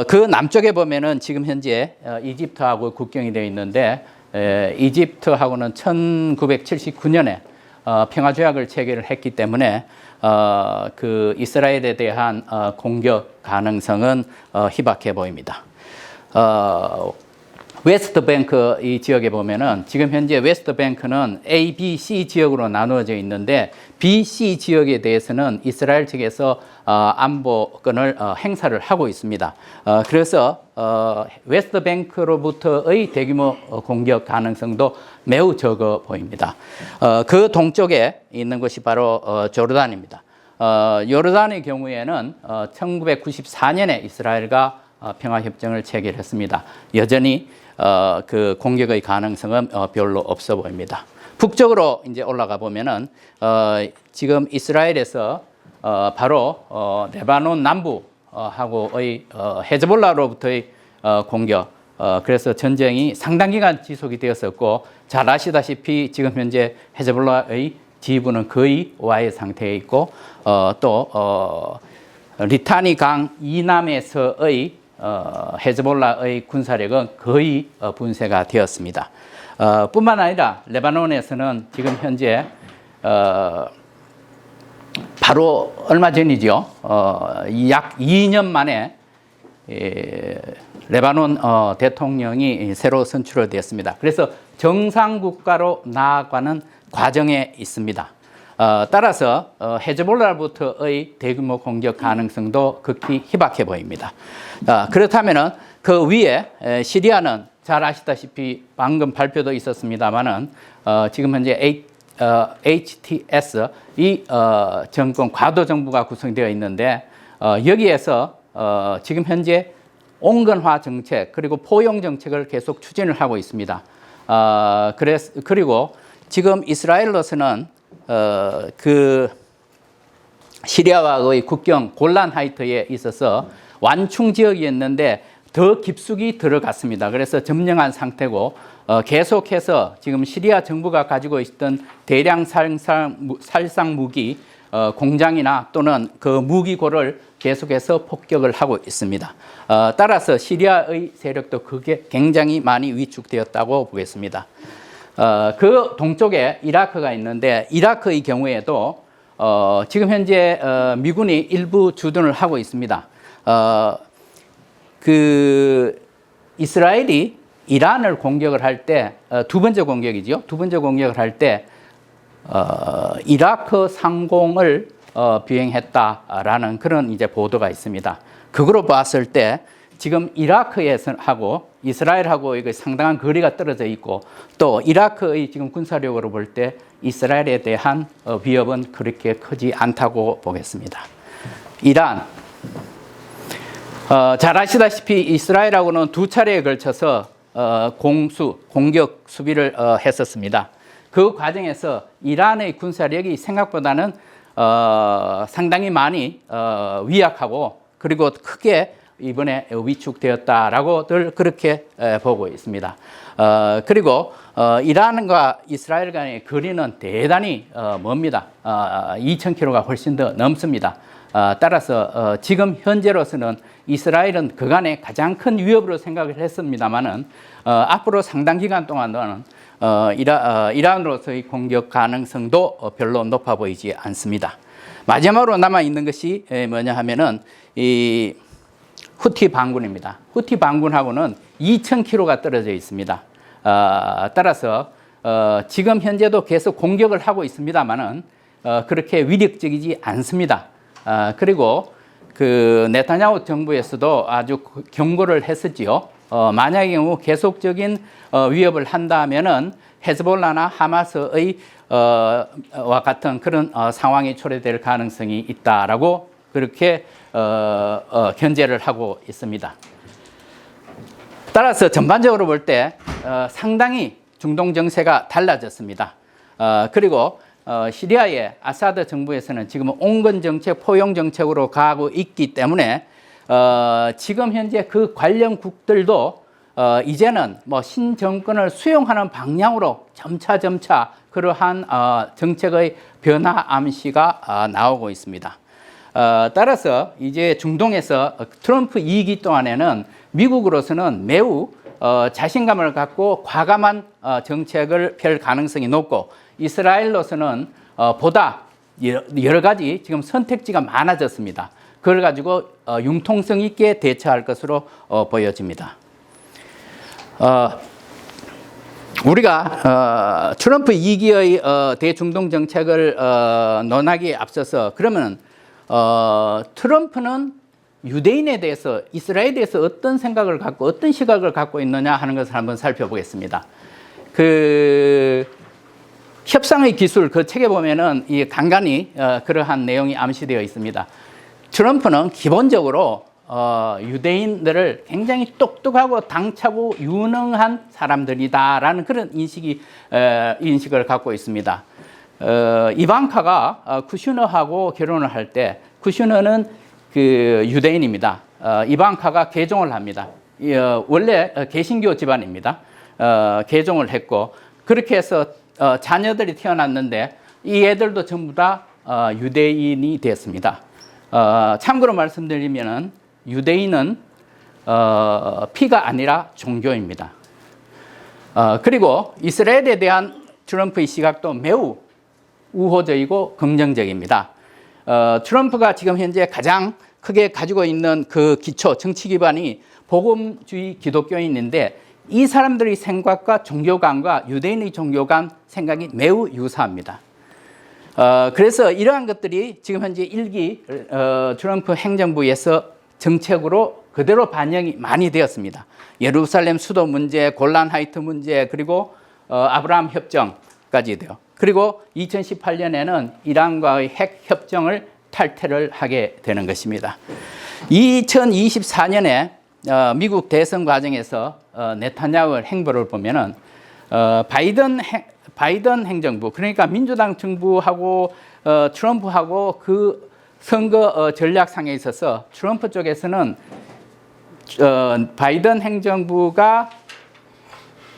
어, 그 남쪽에 보면은 지금 현재 어, 이집트하고 국경이 되어 있는데 에, 이집트하고는 1979년에 어, 평화 조약을 체결을 했기 때문에 어, 그 이스라엘에 대한 어, 공격 가능성은 어, 희박해 보입니다. 어, 웨스트 뱅크 이 지역에 보면은 지금 현재 웨스트 뱅크는 A, B, C 지역으로 나누어져 있는데 B, C 지역에 대해서는 이스라엘 측에서 어, 안보권을 어, 행사를 하고 있습니다. 어, 그래서 어, 웨스트 뱅크로부터의 대규모 어, 공격 가능성도 매우 적어 보입니다. 어, 그 동쪽에 있는 것이 바로 어, 조르단입니다. 어, 요르단의 경우에는 어, 1994년에 이스라엘과 어, 평화협정을 체결했습니다. 여전히 어, 그 공격의 가능성은 어, 별로 없어 보입니다. 북쪽으로 이제 올라가 보면은 어, 지금 이스라엘에서 어, 바로 어, 레바논 남부 어, 하고의 어, 헤즈볼라로부터의 어, 공격. 어, 그래서 전쟁이 상당 기간 지속이 되었었고 잘 아시다시피 지금 현재 헤즈볼라의 지휘부는 거의 와해 상태에 있고 어, 또 어, 리타니 강 이남에서의 어, 헤즈볼라의 군사력은 거의 어, 분쇄가 되었습니다. 어, 뿐만 아니라 레바논에서는 지금 현재 어, 바로 얼마 전이죠. 어, 약 2년 만에 예, 레바논 어, 대통령이 새로 선출되었습니다. 그래서 정상 국가로 나아가는 과정에 있습니다. 어, 따라서 어, 헤즈볼라부터의 대규모 공격 가능성도 극히 희박해 보입니다. 어, 그렇다면은 그 위에 에, 시리아는 잘 아시다시피 방금 발표도 있었습니다만은 어, 지금 현재 H, 어, HTS 이 어, 정권 과도 정부가 구성되어 있는데 어, 여기에서 어, 지금 현재 온건화 정책 그리고 포용 정책을 계속 추진을 하고 있습니다. 어, 그래서 그리고 지금 이스라엘로서는 어, 그 시리아와의 국경 골란 하이트에 있어서 완충 지역이었는데 더 깊숙이 들어갔습니다. 그래서 점령한 상태고 어, 계속해서 지금 시리아 정부가 가지고 있던 대량 살상, 무- 살상 무기 어, 공장이나 또는 그 무기고를 계속해서 폭격을 하고 있습니다. 어, 따라서 시리아의 세력도 그게 굉장히 많이 위축되었다고 보겠습니다. 어, 그 동쪽에 이라크가 있는데 이라크의 경우에도 어, 지금 현재 어, 미군이 일부 주둔을 하고 있습니다. 어, 그 이스라엘이 이란을 공격을 할 때 두 번째 공격이죠. 두 번째 공격을 할때 어, 이라크 상공을 어, 비행했다라는 그런 이제 보도가 있습니다. 그거로 봤을 때 지금 이라크에서 하고 이스라엘하고 이거 상당한 거리가 떨어져 있고 또 이라크의 지금 군사력으로 볼 때 이스라엘에 대한 어, 위협은 그렇게 크지 않다고 보겠습니다. 이란 어, 잘 아시다시피 이스라엘하고는 두 차례에 걸쳐서 어, 공수, 공격 수비를 어, 했었습니다. 그 과정에서 이란의 군사력이 생각보다는 어, 상당히 많이 어, 위약하고 그리고 크게 이번에 위축되었다라고들 그렇게 에, 보고 있습니다. 어, 그리고 어, 이란과 이스라엘 간의 거리는 대단히 어, 멉니다. 어, 2,000km가 훨씬 더 넘습니다. 어, 따라서 어, 지금 현재로서는 이스라엘은 그간의 가장 큰 위협으로 생각을 했습니다만은 어, 앞으로 상당 기간 동안은 어, 이라, 어, 이란으로서의 공격 가능성도 어, 별로 높아 보이지 않습니다. 마지막으로 남아 있는 것이 에, 뭐냐 하면은 이 후티 반군입니다. 후티 반군하고는 2,000km가 떨어져 있습니다. 어, 따라서 어, 지금 현재도 계속 공격을 하고 있습니다만은 어, 그렇게 위력적이지 않습니다. 아, 그리고 그 네타냐후 정부에서도 아주 경고를 했었지요. 어, 만약의 경우 계속적인 어, 위협을 한다면은 헤즈볼라나 하마스의 어, 와 같은 그런 어, 상황이 초래될 가능성이 있다라고 그렇게 어, 어, 견제를 하고 있습니다. 따라서 전반적으로 볼때 어, 상당히 중동 정세가 달라졌습니다. 어, 그리고 어, 시리아의 아사드 정부에서는 지금 온건 정책, 포용 정책으로 가고 있기 때문에 어, 지금 현재 그 관련국들도 어, 이제는 뭐 신정권을 수용하는 방향으로 점차 점차 그러한 어, 정책의 변화 암시가 어, 나오고 있습니다. 어, 따라서 이제 중동에서 트럼프 2기 동안에는 미국으로서는 매우 어, 자신감을 갖고 과감한 어, 정책을 펼 가능성이 높고 이스라엘로서는 어, 보다 여러, 가지 지금 선택지가 많아졌습니다. 그걸 가지고 어, 융통성 있게 대처할 것으로 어, 보여집니다. 어, 우리가 어, 트럼프 2기의 어, 대중동 정책을 어, 논하기에 앞서서 그러면 어, 트럼프는 유대인에 대해서 이스라엘에 대해서 어떤 생각을 갖고 어떤 시각을 갖고 있느냐 하는 것을 한번 살펴보겠습니다. 그 협상의 기술 그 책에 보면은 이 간간히 어, 그러한 내용이 암시되어 있습니다. 트럼프는 기본적으로 어, 유대인들을 굉장히 똑똑하고 당차고 유능한 사람들이다라는 그런 인식이 어, 인식을 갖고 있습니다. 어, 이방카가 어, 쿠슈너하고 결혼을 할 때 쿠슈너는 그 유대인입니다. 어, 이방카가 개종을 합니다. 이, 어, 원래 어, 개신교 집안입니다. 어, 개종을 했고 그렇게 해서 어, 자녀들이 태어났는데 이 애들도 전부 다 어, 유대인이 됐습니다. 어, 참고로 말씀드리면은 유대인은 어, 피가 아니라 종교입니다. 어, 그리고 이스라엘에 대한 트럼프의 시각도 매우 우호적이고 긍정적입니다. 어, 트럼프가 지금 현재 가장 크게 가지고 있는 그 기초 정치 기반이 복음주의 기독교인인데 이 사람들의 생각과 종교관과 유대인의 종교관 생각이 매우 유사합니다. 어, 그래서 이러한 것들이 지금 현재 일기 어, 트럼프 행정부에서 정책으로 그대로 반영이 많이 되었습니다. 예루살렘 수도 문제, 골란 하이트 문제, 그리고 어, 아브라함 협정까지도요. 그리고 2018년에는 이란과의 핵 협정을 탈퇴를 하게 되는 것입니다. 2024년에 어, 미국 대선 과정에서 어, 네타냐후 행보를 보면은 어, 바이든 행, 바이든 행정부 그러니까 민주당 정부하고 어, 트럼프하고 그 선거 어, 전략상에 있어서 트럼프 쪽에서는 어, 바이든 행정부가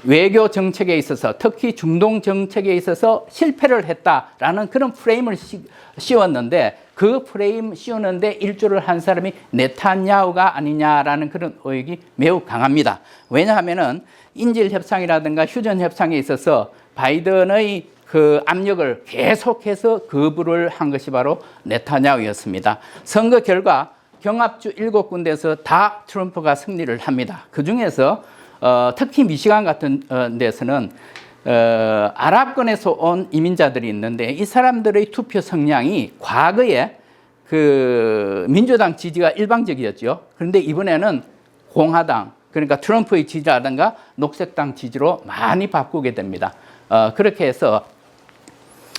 외교 정책에 있어서 특히 중동 정책에 있어서 실패를 했다라는 그런 프레임을 씌, 씌웠는데 그 프레임 씌우는데 일조를 한 사람이 네타냐후가 아니냐라는 그런 의혹이 매우 강합니다. 왜냐하면은 인질 협상이라든가 휴전 협상에 있어서 바이든의 그 압력을 계속해서 거부를 한 것이 바로 네타냐후였습니다. 선거 결과 경합주 일곱 군데에서 다 트럼프가 승리를 합니다. 그 중에서 어, 특히 미시간 같은 어, 데서는 어, 아랍권에서 온 이민자들이 있는데 이 사람들의 투표 성향이 과거에 그 민주당 지지가 일방적이었죠. 그런데 이번에는 공화당 그러니까 트럼프의 지지라든가 녹색당 지지로 많이 바꾸게 됩니다. 어, 그렇게 해서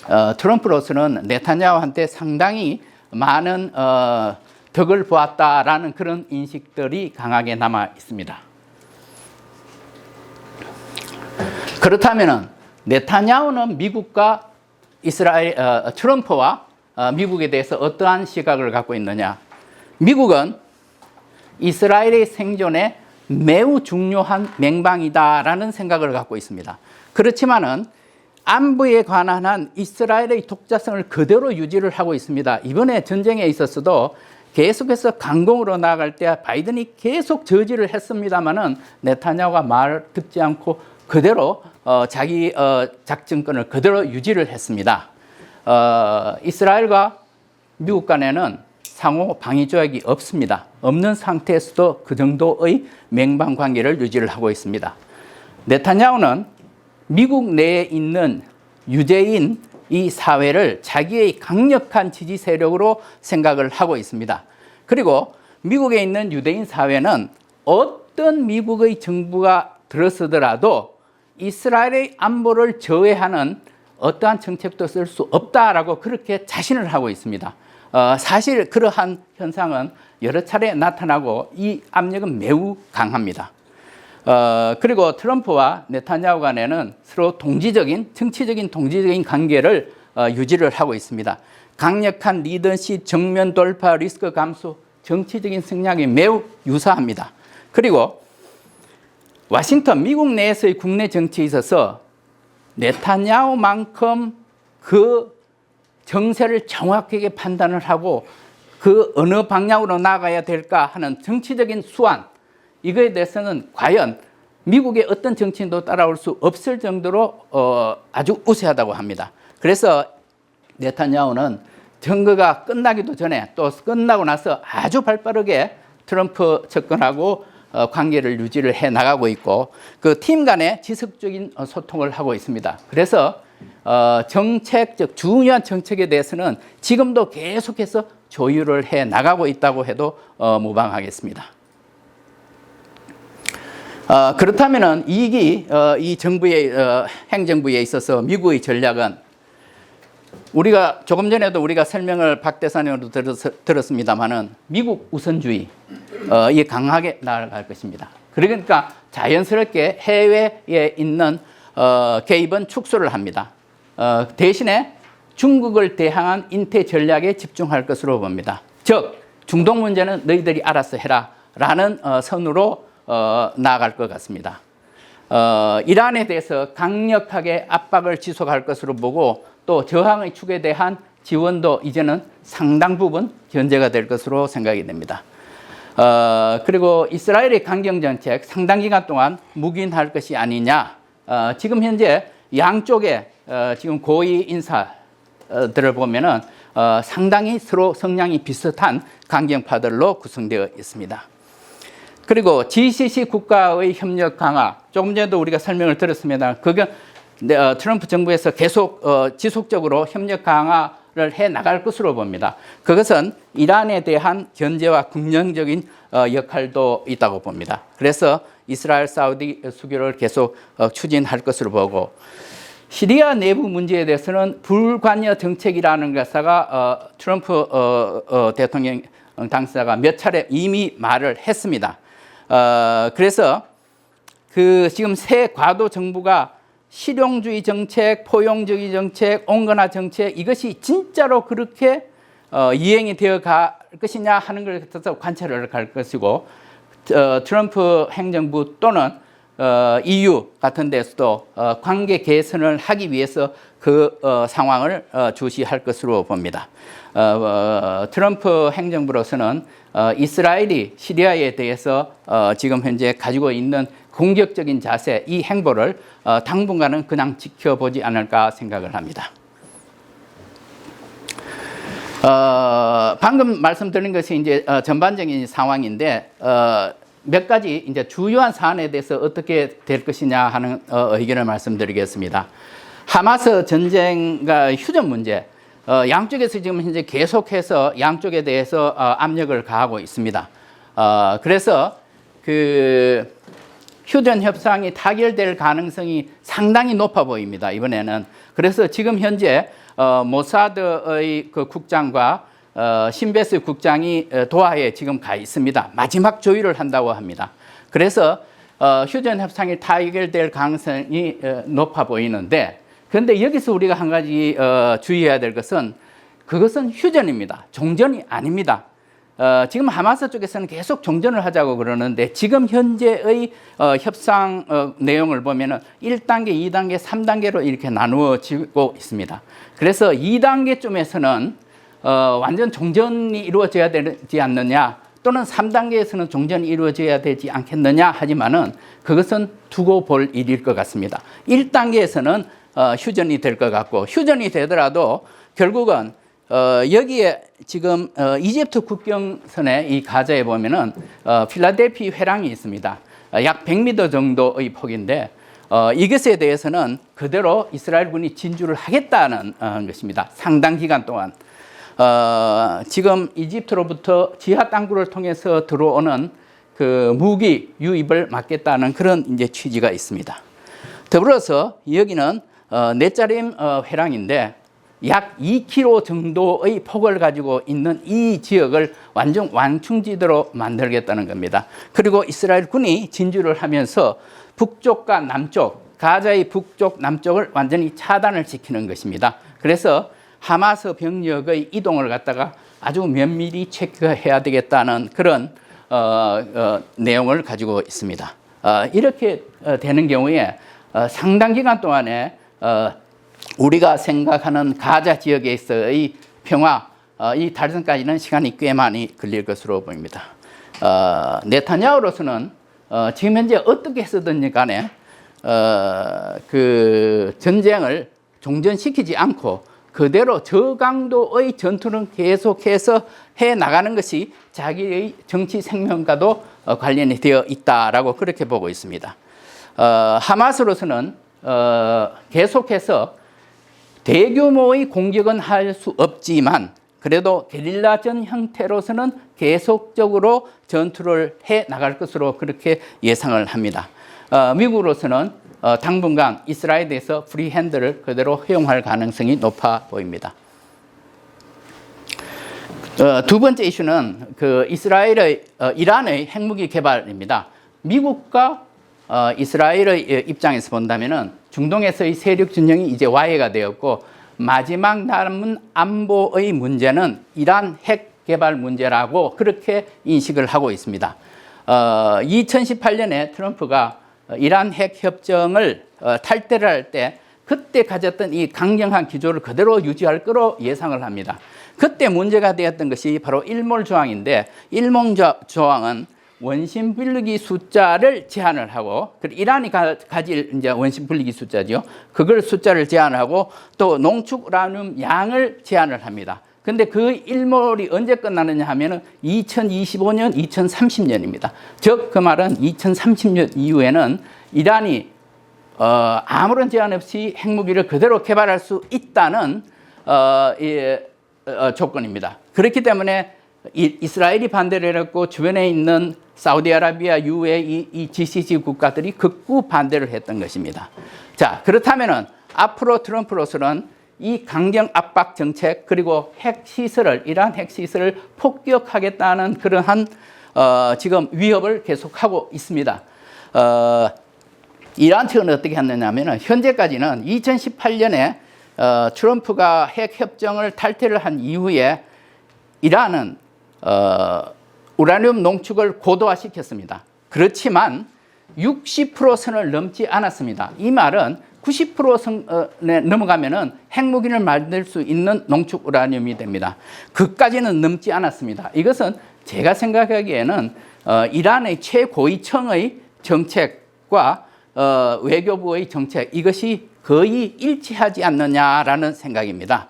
어, 트럼프로서는 네타냐후한테 상당히 많은 어, 덕을 보았다라는 그런 인식들이 강하게 남아 있습니다. 그렇다면은 네타냐후는 미국과 이스라엘 어, 트럼프와 어, 미국에 대해서 어떠한 시각을 갖고 있느냐? 미국은 이스라엘의 생존에 매우 중요한 맹방이다라는 생각을 갖고 있습니다. 그렇지만은 안보에 관한 한 이스라엘의 독자성을 그대로 유지를 하고 있습니다. 이번에 전쟁에 있었어도 계속해서 강공으로 나아갈 때 바이든이 계속 저지를 했습니다마는 네타냐후가 말 듣지 않고 그대로 어, 자기 어, 작전권을 그대로 유지를 했습니다. 어, 이스라엘과 미국 간에는 상호 방위 조약이 없습니다. 없는 상태에서도 그 정도의 맹방 관계를 유지를 하고 있습니다. 네타냐후는 미국 내에 있는 유대인 이 사회를 자기의 강력한 지지 세력으로 생각을 하고 있습니다. 그리고 미국에 있는 유대인 사회는 어떤 미국의 정부가 들어서더라도 이스라엘의 안보를 저해하는 어떠한 정책도 쓸 수 없다라고 그렇게 자신을 하고 있습니다. 어, 사실 그러한 현상은 여러 차례 나타나고 이 압력은 매우 강합니다. 어, 그리고 트럼프와 네타냐후 간에는 서로 동지적인 정치적인 동지적인 관계를 어, 유지를 하고 있습니다. 강력한 리더십, 정면 돌파, 리스크 감소, 정치적인 승량이 매우 유사합니다. 그리고 와싱턴 미국 내에서의 국내 정치에 있어서 네타냐후만큼 그 정세를 정확하게 판단을 하고 그 어느 방향으로 나가야 될까 하는 정치적인 수완 이거에 대해서는 과연 미국의 어떤 정치인도 따라올 수 없을 정도로 어, 아주 우세하다고 합니다. 그래서 네타냐후는 선거가 끝나기도 전에 또 끝나고 나서 아주 발빠르게 트럼프 접근하고 어, 관계를 유지를 해 나가고 있고 그 팀 간의 지속적인 어, 소통을 하고 있습니다. 그래서 어, 정책적 중요한 정책에 대해서는 지금도 계속해서 조율을 해 나가고 있다고 해도 어, 무방하겠습니다. 어, 그렇다면은 이기 어, 이 정부의 어, 행정부에 있어서 미국의 전략은 우리가 조금 전에도 우리가 설명을 박 대사님으로 들었, 습니다마는 미국 우선주의 어, 이 강하게 나아갈 것입니다. 그러니까 자연스럽게 해외에 있는 어, 개입은 축소를 합니다. 어, 대신에 중국을 대항한 인태 전략에 집중할 것으로 봅니다. 즉 중동 문제는 너희들이 알아서 해라 라는 어, 선으로 어, 나아갈 것 같습니다. 어, 이란에 대해서 강력하게 압박을 지속할 것으로 보고 또 저항의 축에 대한 지원도 이제는 상당 부분 견제가 될 것으로 생각이 됩니다. 어, 그리고 이스라엘의 강경 정책 상당 기간 동안 묵인할 것이 아니냐. 어, 지금 현재 양쪽에 어, 지금 고위 인사들을 보면은 어, 상당히 서로 성향이 비슷한 강경파들로 구성되어 있습니다. 그리고 GCC 국가의 협력 강화 조금 전에도 우리가 설명을 들었습니다. 그게 네, 어, 트럼프 정부에서 계속 어, 지속적으로 협력 강화를 해 나갈 것으로 봅니다. 그것은 이란에 대한 견제와 긍정적인 어, 역할도 있다고 봅니다. 그래서 이스라엘 사우디 수교를 계속 어, 추진할 것으로 보고 시리아 내부 문제에 대해서는 불관여 정책이라는 것사가 어, 트럼프 대통령 당사자가 몇 차례 이미 말을 했습니다. 어, 그래서 그 지금 새 과도 정부가 실용주의 정책, 포용주의 정책, 온건화 정책 이것이 진짜로 그렇게 어, 이행이 되어 갈 것이냐 하는 걸 갖다서 관찰을 갈 것이고 어, 트럼프 행정부 또는 어, EU 같은 데서도 어, 관계 개선을 하기 위해서 그 어, 상황을 어, 주시할 것으로 봅니다. 어, 어, 트럼프 행정부로서는 어, 이스라엘이 시리아에 대해서 어, 지금 현재 가지고 있는 공격적인 자세, 이 행보를 어, 당분간은 그냥 지켜보지 않을까 생각을 합니다. 어, 방금 말씀드린 것이 이제 어, 전반적인 상황인데 어, 몇 가지 이제 주요한 사안에 대해서 어떻게 될 것이냐 하는 어, 의견을 말씀드리겠습니다. 하마스 전쟁과 휴전 문제, 어, 양쪽에서 지금 현재 계속해서 양쪽에 대해서 어, 압력을 가하고 있습니다. 어, 그래서 그 휴전 협상이 타결될 가능성이 상당히 높아 보입니다. 이번에는 그래서 지금 현재 어, 모사드의 그 국장과 어, 신베스 국장이 어, 도하에 지금 가 있습니다. 마지막 조율을 한다고 합니다. 그래서 어, 휴전 협상이 타결될 가능성이 어, 높아 보이는데 그런데 여기서 우리가 한 가지 어, 주의해야 될 것은 그것은 휴전입니다. 종전이 아닙니다. 어, 지금 하마스 쪽에서는 계속 종전을 하자고 그러는데 지금 현재의 어, 협상 어, 내용을 보면은 1단계, 2단계, 3단계로 이렇게 나누어지고 있습니다. 그래서 2단계쯤에서는 어, 완전 종전이 이루어져야 되지 않느냐 또는 3단계에서는 종전이 이루어져야 되지 않겠느냐 하지만은 그것은 두고 볼 일일 것 같습니다. 1단계에서는 어, 휴전이 될 것 같고 휴전이 되더라도 결국은 어, 여기에 지금 어, 이집트 국경선에 이 가자에 보면은 어, 필라델피 회랑이 있습니다. 어, 약 100m 정도의 폭인데 어, 이것에 대해서는 그대로 이스라엘군이 진주를 하겠다는 어, 것입니다. 상당 기간 동안. 어, 지금 이집트로부터 지하 땅굴을 통해서 들어오는 그 무기 유입을 막겠다는 그런 이제 취지가 있습니다. 더불어서 여기는 어, 넷자림 어, 회랑인데 약 2km 정도의 폭을 가지고 있는 이 지역을 완전 완충지대로 만들겠다는 겁니다. 그리고 이스라엘 군이 진주를 하면서 북쪽과 남쪽, 가자의 북쪽, 남쪽을 완전히 차단을 시키는 것입니다. 그래서 하마스 병력의 이동을 갖다가 아주 면밀히 체크해야 되겠다는 그런 어, 어, 내용을 가지고 있습니다. 어, 이렇게 어, 되는 경우에 어, 상당 기간 동안에 어, 우리가 생각하는 가자 지역에서의 평화 어, 이 달성까지는 시간이 꽤 많이 걸릴 것으로 보입니다. 어, 네타냐후로서는 어, 지금 현재 어떻게 해서든지 간에 어, 그 전쟁을 종전시키지 않고 그대로 저강도의 전투는 계속해서 해 나가는 것이 자기의 정치 생명과도 어, 관련이 되어 있다라고 그렇게 보고 있습니다. 어, 하마스로서는 어, 계속해서 대규모의 공격은 할 수 없지만 그래도 게릴라전 형태로서는 계속적으로 전투를 해 나갈 것으로 그렇게 예상을 합니다. 어, 미국으로서는 어, 당분간 이스라엘에서 프리핸드를 그대로 허용할 가능성이 높아 보입니다. 어, 두 번째 이슈는 그 이스라엘의 어, 이란의 핵무기 개발입니다. 미국과 어, 이스라엘의 입장에서 본다면은 중동에서의 세력 진영이 이제 와해가 되었고 마지막 남은 안보의 문제는 이란 핵 개발 문제라고 그렇게 인식을 하고 있습니다. 어, 2018년에 트럼프가 이란 핵 협정을 어, 탈퇴를 할 때 그때 가졌던 이 강경한 기조를 그대로 유지할 거로 예상을 합니다. 그때 문제가 되었던 것이 바로 일몰 조항인데 일몰 조- 조항은 원심 분리기 숫자를 제한을 하고 그 이란이 가, 질 이제 원심 분리기 숫자죠. 그걸 숫자를 제한을 하고 또 농축 우라늄 양을 제한을 합니다. 근데 그 일몰이 언제 끝나느냐 하면은 2025년, 2030년입니다. 즉 그 말은 2030년 이후에는 이란이 어, 아무런 제한 없이 핵무기를 그대로 개발할 수 있다는 어, 이, 어, 조건입니다. 그렇기 때문에 이, 이스라엘이 반대를 했고 주변에 있는 사우디아라비아 이후에 이, 이 GCC 국가들이 극구 반대를 했던 것입니다. 자 그렇다면은 앞으로 트럼프로서는 이 강경 압박 정책 그리고 핵 시설을 이란 핵 시설을 폭격하겠다는 그러한 어, 지금 위협을 계속하고 있습니다. 어, 이란 측은 어떻게 했느냐면 현재까지는 2018년에 어, 트럼프가 핵 협정을 탈퇴를 한 이후에 이란은 어, 우라늄 농축을 고도화시켰습니다. 그렇지만 60% 선을 넘지 않았습니다. 이 말은 90% 선에 넘어가면은 핵무기를 만들 수 있는 농축 우라늄이 됩니다. 그까지는 넘지 않았습니다. 이것은 제가 생각하기에는 어, 이란의 최고위층의 정책과 어, 외교부의 정책 이것이 거의 일치하지 않느냐라는 생각입니다.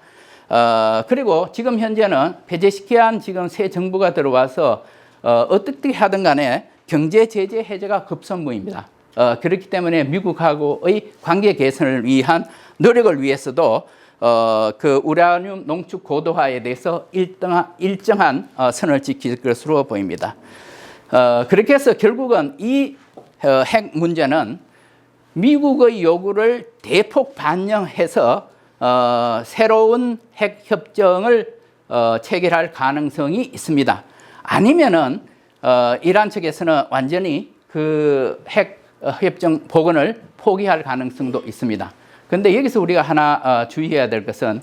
어, 그리고 지금 현재는 배제시키한 지금 새 정부가 들어와서 어, 어떻게 하든 간에 경제 제재 해제가 급선무입니다. 어, 그렇기 때문에 미국하고의 관계 개선을 위한 노력을 위해서도 어, 그 우라늄 농축 고도화에 대해서 일정한, 일정한 어, 선을 지킬 것으로 보입니다. 어, 그렇게 해서 결국은 이 어, 핵 문제는 미국의 요구를 대폭 반영해서 어, 새로운 핵 협정을 어, 체결할 가능성이 있습니다. 아니면은 어, 이란 측에서는 완전히 그 핵 협정 복원을 포기할 가능성도 있습니다. 그런데 여기서 우리가 하나 어, 주의해야 될 것은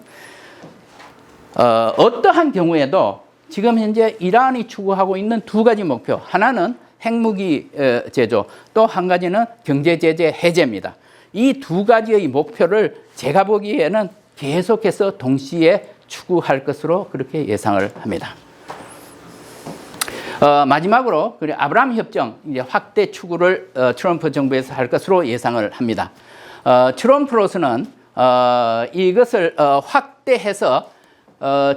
어, 어떠한 경우에도 지금 현재 이란이 추구하고 있는 두 가지 목표. 하나는 핵무기 어, 제조, 또 한 가지는 경제 제재 해제입니다. 이 두 가지의 목표를 제가 보기에는 계속해서 동시에 추구할 것으로 그렇게 예상을 합니다. 어, 마지막으로 그리고 아브라함 협정 이제 확대 추구를 어, 트럼프 정부에서 할 것으로 예상을 합니다. 어, 트럼프로서는 어, 이것을 어, 확대해서 어,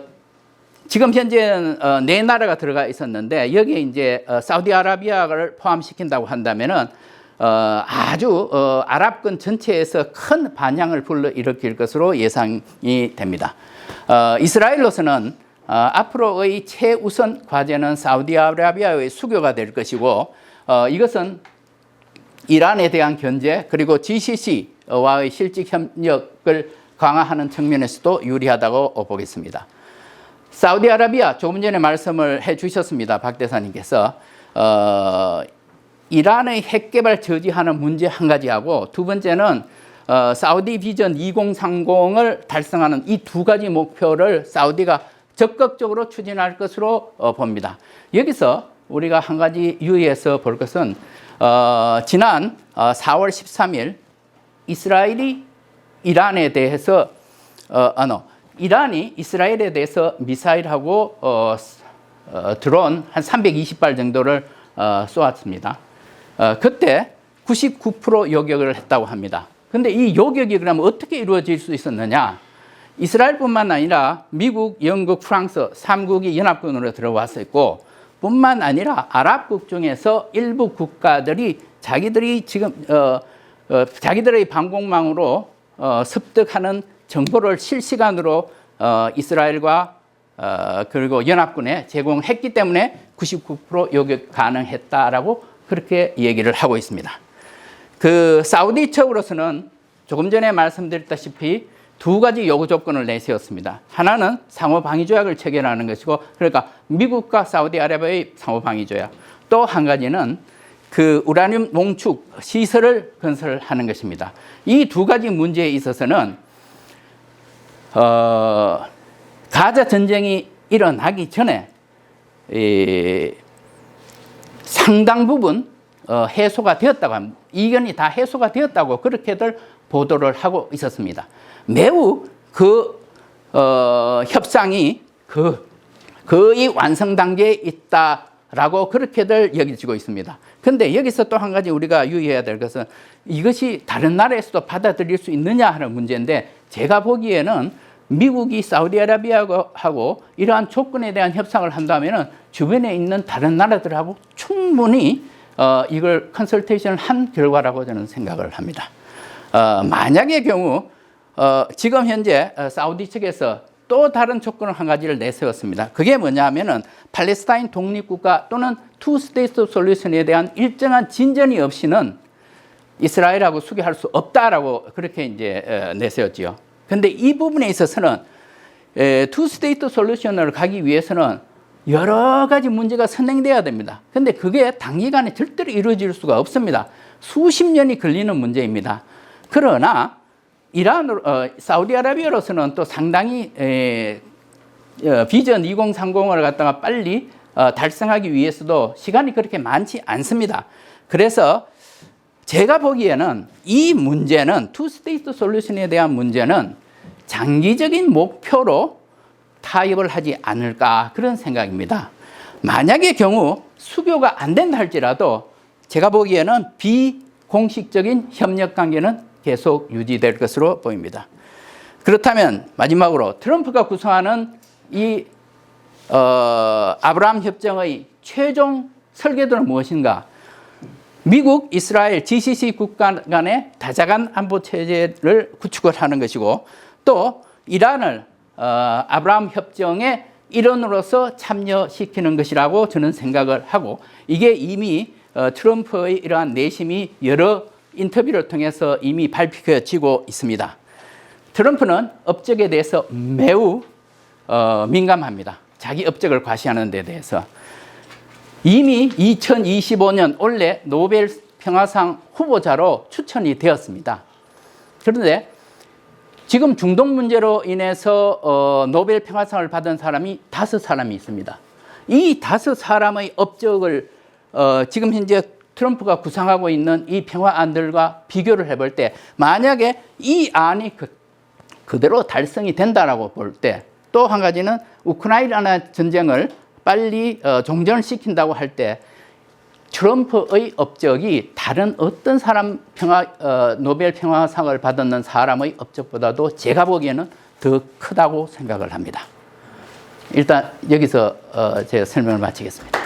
지금 현재는 어, 네 나라가 들어가 있었는데 여기에 이제 어, 사우디아라비아를 포함시킨다고 한다면은 어, 아주 어, 아랍권 전체에서 큰 반향을 불러일으킬 것으로 예상이 됩니다. 어, 이스라엘로서는 어, 앞으로의 최우선 과제는 사우디아라비아의 수교가 될 것이고 어, 이것은 이란에 대한 견제 그리고 GCC와의 실직 협력을 강화하는 측면에서도 유리하다고 보겠습니다. 사우디아라비아 조금 전에 말씀을 해 주셨습니다. 박 대사님께서 어, 이란의 핵 개발 저지하는 문제 한 가지하고 두 번째는 어, 사우디 비전 2030을 달성하는 이 두 가지 목표를 사우디가 적극적으로 추진할 것으로 어, 봅니다. 여기서 우리가 한 가지 유의해서 볼 것은 어, 지난 어, 4월 13일 이스라엘이 이란에 대해서 어, 아, no. 이란이 이스라엘에 대해서 미사일하고 어, 어, 드론 한 320발 정도를 어, 쏘았습니다. 어, 그때 99% 요격을 했다고 합니다. 근데 이 요격이 그러면 어떻게 이루어질 수 있었느냐? 이스라엘뿐만 아니라 미국, 영국, 프랑스 3국이 연합군으로 들어왔었고 뿐만 아니라 아랍국 중에서 일부 국가들이 자기들이 지금 어, 어, 자기들의 방공망으로 어, 습득하는 정보를 실시간으로 어, 이스라엘과 어, 그리고 연합군에 제공했기 때문에 99% 요격 가능했다라고 그렇게 얘기를 하고 있습니다. 그 사우디 측으로서는 조금 전에 말씀드렸다시피 두 가지 요구 조건을 내세웠습니다. 하나는 상호 방위 조약을 체결하는 것이고 그러니까 미국과 사우디아라비아의 상호 방위 조약. 또 한 가지는 그 우라늄 농축 시설을 건설하는 것입니다. 이 두 가지 문제에 있어서는 어, 가자 전쟁이 일어나기 전에 이, 상당 부분 어, 해소가 되었다고 합니다. 이견이 다 해소가 되었다고 그렇게들 보도를 하고 있었습니다. 매우 그 어, 협상이 그 거의 완성 단계에 있다라고 그렇게들 여겨지고 있습니다. 근데 여기서 또 한 가지 우리가 유의해야 될 것은 이것이 다른 나라에서도 받아들일 수 있느냐 하는 문제인데 제가 보기에는 미국이 사우디아라비아하고 이러한 조건에 대한 협상을 한다면은 주변에 있는 다른 나라들하고 충분히 어, 이걸 컨설테이션을 한 결과라고 저는 생각을 합니다. 어, 만약의 경우 어, 지금 현재 어, 사우디 측에서 또 다른 조건을 한 가지를 내세웠습니다. 그게 뭐냐면은 팔레스타인 독립국가 또는 투 스테이트 솔루션에 대한 일정한 진전이 없이는 이스라엘하고 수교할 수 없다라고 그렇게 이제 어, 내세웠지요. 근데 이 부분에 있어서는 투 스테이트 솔루션을 가기 위해서는 여러 가지 문제가 선행돼야 됩니다. 근데 그게 단기간에 절대로 이루어질 수가 없습니다. 수십 년이 걸리는 문제입니다. 그러나 이란, 어, 사우디아라비아로서는 또 상당히 에, 어, 비전 2030을 갖다가 빨리 어, 달성하기 위해서도 시간이 그렇게 많지 않습니다. 그래서 제가 보기에는 이 문제는 투 스테이트 솔루션에 대한 문제는 장기적인 목표로 타협을 하지 않을까 그런 생각입니다. 만약의 경우 수교가 안 된다 할지라도 제가 보기에는 비공식적인 협력 관계는 계속 유지될 것으로 보입니다. 그렇다면 마지막으로 트럼프가 구성하는 이 어, 아브라함 협정의 최종 설계도는 무엇인가? 미국, 이스라엘, GCC 국가 간의 다자간 안보 체제를 구축을 하는 것이고 또 이란을 어, 아브라함 협정의 일원으로서 참여시키는 것이라고 저는 생각을 하고 이게 이미 어, 트럼프의 이러한 내심이 여러 인터뷰를 통해서 이미 발표되어지고 있습니다. 트럼프는 업적에 대해서 매우 어, 민감합니다. 자기 업적을 과시하는 데 대해서. 이미 2025년 올해 노벨 평화상 후보자로 추천이 되었습니다. 그런데 지금 중동 문제로 인해서 어, 노벨 평화상을 받은 사람이 다섯 사람이 있습니다. 이 다섯 사람의 업적을 어, 지금 현재 트럼프가 구상하고 있는 이 평화안들과 비교를 해볼 때 만약에 이 안이 그, 그대로 달성이 된다라고 볼 때 또 한 가지는 우크라이나 전쟁을 빨리 어, 종전을 시킨다고 할 때 트럼프의 업적이 다른 어떤 사람 평화 어, 노벨 평화상을 받았는 사람의 업적보다도 제가 보기에는 더 크다고 생각을 합니다. 일단 여기서 어, 제 설명을 마치겠습니다.